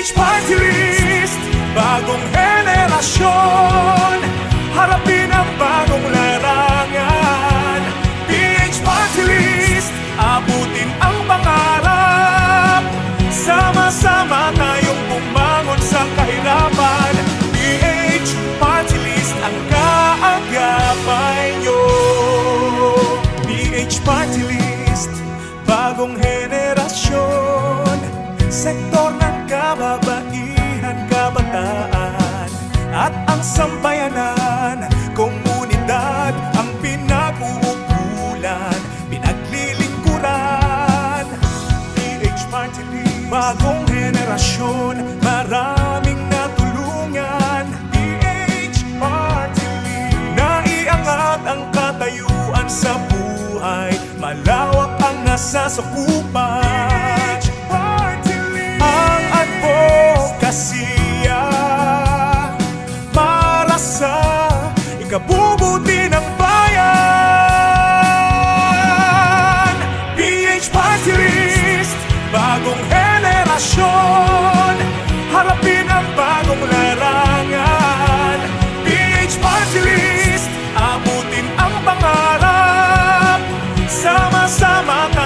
Party List Bagong henerasyon. Harapin ang bagong larangan. Party List Abutin ang pangarap. Sama-sama tayong bumangon sa kahirapan. PH Party List ang kaagapay nyo. PH Party List Bagong henerasyon. Sektor ng kababaihan, kabataan At ang sambayanan. Komunidad ang pinag-uukulan Pinaglilingkuran. PH Party List Bagong henerasyon Maraming natulungan. PH Party List Naiangat ang katayuan sa buhay. Malawak ang nasasakupan ikabubuti ng bayan PH Patirist, bagong henerasyon. Harapin ang bagong larangan. PH Patirist, abutin ang pangarap. Sama-sama tayo